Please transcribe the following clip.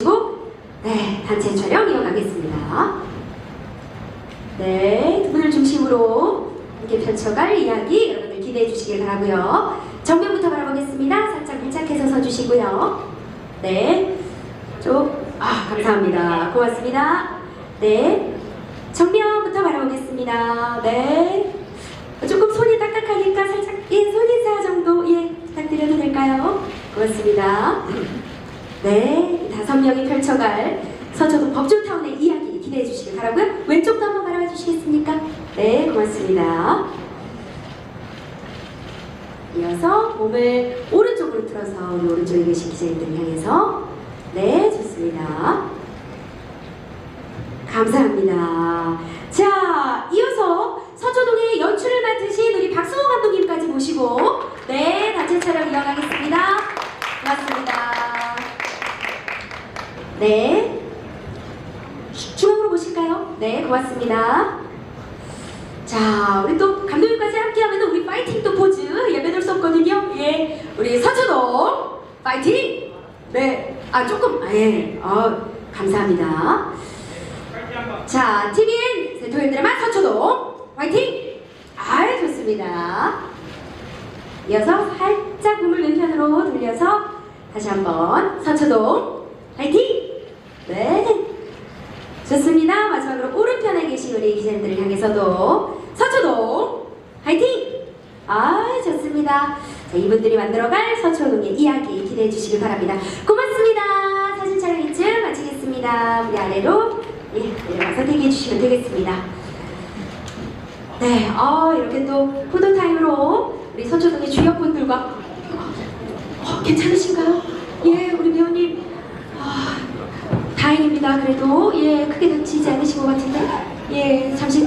그리고 네 단체 촬영 이어가겠습니다. 네, 두 분을 중심으로 함께 펼쳐갈 이야기 여러분들 기대해 주시길 바라고요. 정면부터 바라보겠습니다. 살짝 밀착해서 서주시고요. 네, 좀, 아, 감사합니다. 고맙습니다. 네, 정면부터 바라보겠습니다. 네, 조금 손이 딱딱하니까 살짝, 예, 손인사 정도, 예, 부탁드려도 될까요? 고맙습니다. 네, 이 다섯 명이 펼쳐갈 서초동 법조타운의 이야기 기대해 주시길 바라고요. 왼쪽도 한번 바라봐 주시겠습니까? 네, 고맙습니다. 이어서 몸을 오른쪽으로 틀어서 오른쪽에 계신 기자님들 향해서 네, 좋습니다. 감사합니다. 자, 이어서 서초동의 연출을 맡으신 우리 박수호 감독님까지 모시고 네, 단체 촬영 이어가겠습니다. 고맙습니다. 네. 중앙으로 보실까요? 네, 고맙습니다. 자, 우리 또 감독님까지 함께하면 우리 파이팅 또 포즈 예, 빼놓을 수 없거든요. 예, 우리 서초동 파이팅! 네, 아 조금, 아, 예, 어, 감사합니다. 자, TVN 센터인들만 서초동 파이팅! 아, 좋습니다. 이어서 살짝 몸을 왼편으로 돌려서 다시 한번 서초동 파이팅! 네. 좋습니다. 마지막으로 오른편에 계신 우리 기자님들을 향해서도 서초동 파이팅! 아, 좋습니다. 자, 이분들이 만들어갈 서초동의 이야기 기대해 주시길 바랍니다. 고맙습니다. 사진 촬영 이쯤 마치겠습니다. 우리 아래로 예, 내려가서 대기해 주시면 되겠습니다. 네, 어, 이렇게 또 포토타임으로 우리 서초동의 주역분들과 어, 괜찮으신가요? 예, 우리 배우님 아, 다행입니다. 그래도 예 크게 다치지 않으신 것 같은데 예 잠시